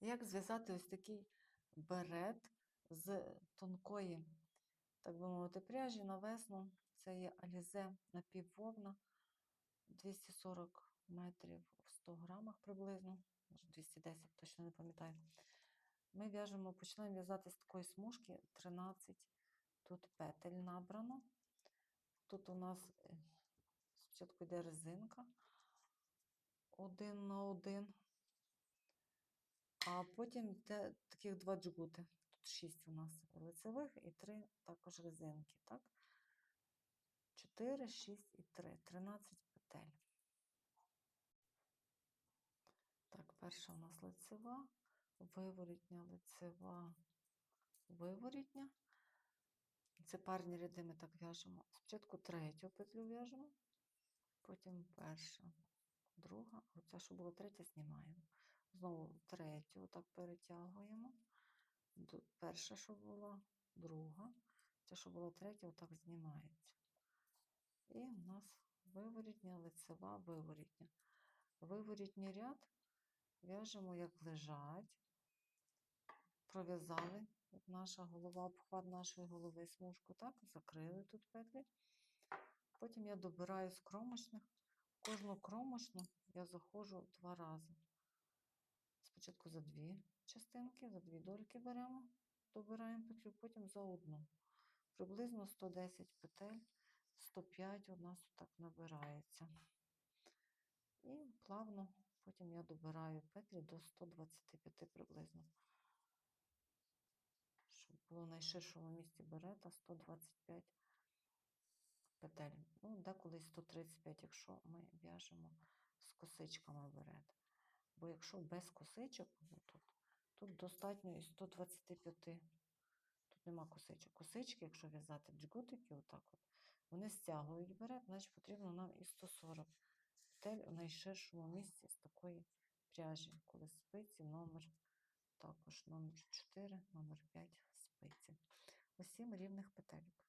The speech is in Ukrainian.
Як зв'язати ось такий берет з тонкої, так би мовити, пряжі на весну. Це є алізе напіввовна, 240 метрів в 100 грамах приблизно, може 210, точно не пам'ятаю. Ми в'яжемо, починаємо в'язати з такої смужки 13 тут петель набрано. Тут у нас е, спочатку йде резинка один на один, а потім йде таких два джгути. Тут 6 у нас лицевих і 3 також резинки. Так? 4, 6 і 3, 13 петель. Так, перша у нас лицева, виворітня, лицева, виворітня. Це парні ряди ми так в'яжемо. Спочатку третю петлю в'яжемо, потім перша, друга, оця, що було третя, знімаємо. Знову третю отак перетягуємо. Перша, що була, друга. Ця, що була третя, отак знімається. І у нас виворітня, лицева, виворітня. Виворітній ряд в'яжемо, як лежать. Пров'язали наша голова, обхват нашої голови, смужку, так, закрили тут петлі. Потім я добираю з кромочних. Кожну кромочну я заходжу два рази. Спочатку за дві частинки, за дві дольки беремо, добираємо петлю, потім за одну. Приблизно 110 петель, 105 у нас так набирається. І плавно потім я добираю петлі до 125 приблизно. Щоб було найширшому місці берета 125 петель. Ну, деколи 135, якщо ми в'яжемо з косичками берет. Бо якщо без косичок, ну, тут, тут достатньо і 125. Тут нема косичок. Косички, якщо в'язати джгутики, отак от, вони стягують берет, значить потрібно нам і 140 петель у найширшому місці з такої пряжі, коли спиці номер також номер 4, номер 5 спиці. Ось 7 рівних петельок.